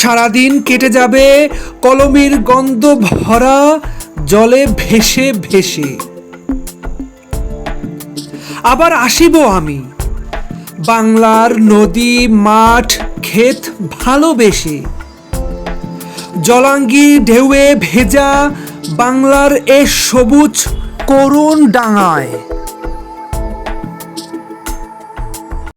সারাদিন কেটে যাবে কলমের গন্ধ ভরা, জলে ভেসে ভেসে। আবার আসিব আমি। বাংলার নদী, মাঠ, ক্ষেত ভালোবেসে। জলাঙ্গি ঢেউয়ে ভেজা বাংলার এ সবুজ করুণ ডাঙায়।